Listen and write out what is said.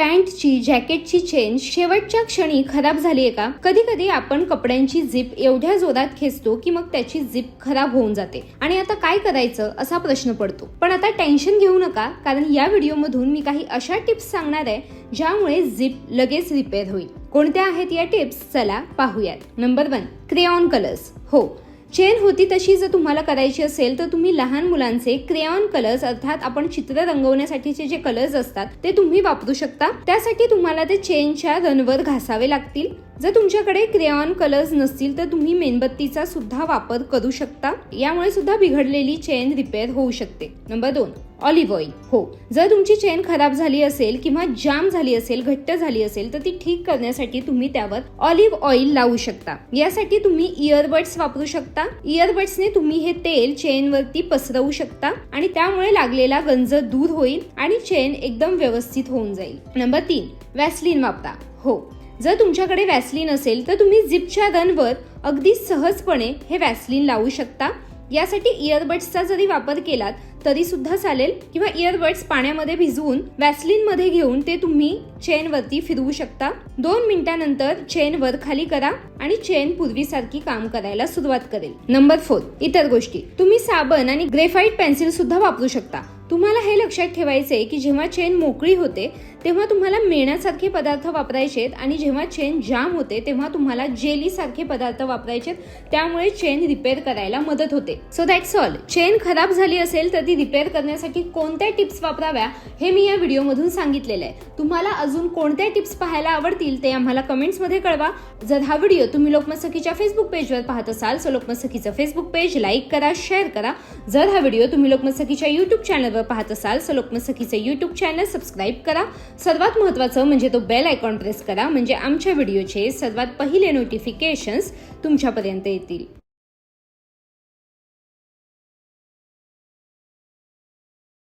पॅन्टची जॅकेटची chain शेवटच्या क्षणी खराब झाली आहे का? कधी कधी आपण कपड्यांची झिप एवढ्या जोरात खेचतो की मग त्याची झिप खराब होऊन जाते. आणि आता काय करायचं असा प्रश्न पडतो. पण आता टेन्शन घेऊ नका कारण या व्हिडिओमधून मी काही अशा टिप्स सांगणार आहे ज्यामुळे झिप लगेच रिपेअर होईल. कोणत्या आहेत या टिप्स? चला पाहूयात. Number one crayon colours. हो चेन होती तशी जर तुम्हाला करायची असेल तर तुम्ही लहान मुलांचे क्रेऑन कलर्स अर्थात आपण चित्र रंगवण्यासाठीचे जे कलर्स असतात ते तुम्ही वापरू शकता. त्यासाठी तुम्हाला ते चेनच्या रनवर घासावे लागतील. जर तुमच्याकडे क्रेऑन कलर्स नसतील तर तुम्ही मेणबत्तीचा सुद्धा वापर करू शकता. यामुळे सुद्धा बिघडलेली चेन रिपेअर होऊ शकते. नंबर दोन. ऑलिव्ह ऑइल हो. जर तुमची चेन खराब झाली असेल किंवा जाम झाली असेल घट्ट झाली असेल तर ती ठीक करण्यासाठी तुम्ही त्यावर ऑलिव्ह ऑइल लावू शकता. यासाठी तुम्ही इयरबड्स वापरू शकता. इयरबड्सने तुम्ही हे तेल चेनवरती पसरवू शकता आणि त्यामुळे लागलेला गंज दूर होईल आणि चेन एकदम व्यवस्थित होऊन जाईल. नंबर तीन वॅसलिन वापरा. हो. जर तुमच्याकडे वॅसलिन असेल तर तुम्ही झिपच्या रनवर अगदी सहजपणे हे वॅसलिन लावू शकता. यासाठी इयरबड्सचा जरी वापर केलात तरी सुद्धा चालेल. किंवा इयरबड्स पाण्यामध्ये भिजवून वॅसलिनमध्ये घेऊन ते तुम्ही चेन वरती फिरवू शकता. दोन मिनिटानंतर चेन वर खाली करा आणि चेन पूर्वीसारखी काम करायला सुरुवात करेल. नंबर फोर इतर गोष्टी. तुम्ही साबण आणि ग्रेफाईट पेन्सिल सुद्धा वापरू शकता. तुम्हाला हे लक्षात ठेवायचे की जेव्हा चेन मोकळी होते तेव्हा तुम्हाला मेणासारखे पदार्थ वापरायचे आणि जेव्हा चेन जाम होते तेव्हा तुम्हाला जेली सारखे पदार्थ वापरायचे त्यामुळे चेन रिपेअर करायला मदत होते. सो दॅट्स ऑल चेन खराब झाली असेल तर ती रिपेअर करण्यासाठी कोणत्या टिप्स वापराव्या हे मी या व्हिडिओमधून सांगितलेलं आहे. तुम्हाला अजून कोणत्या टिप्स पाहायला आवडतील ते आम्हाला कमेंट्समध्ये कळवा. जर हा व्हिडिओ तुम्ही लोकमत सखीच्या फेसबुक पेजवर पाहत असाल सो लोकमत सखीचं फेसबुक पेज लाईक करा शेअर करा. जर हा व्हिडिओ तुम्ही लोकमत सखीच्या चॅनलवर पाहत असाल सो लोकमत सखीचं चॅनल सबस्क्राईब करा. सर्वात महत्त्वाचं म्हणजे तो बेल आयकॉन प्रेस करा म्हणजे आमच्या व्हिडिओचे सर्वात पहिले नोटिफिकेशन्स तुमच्यापर्यंत येतील.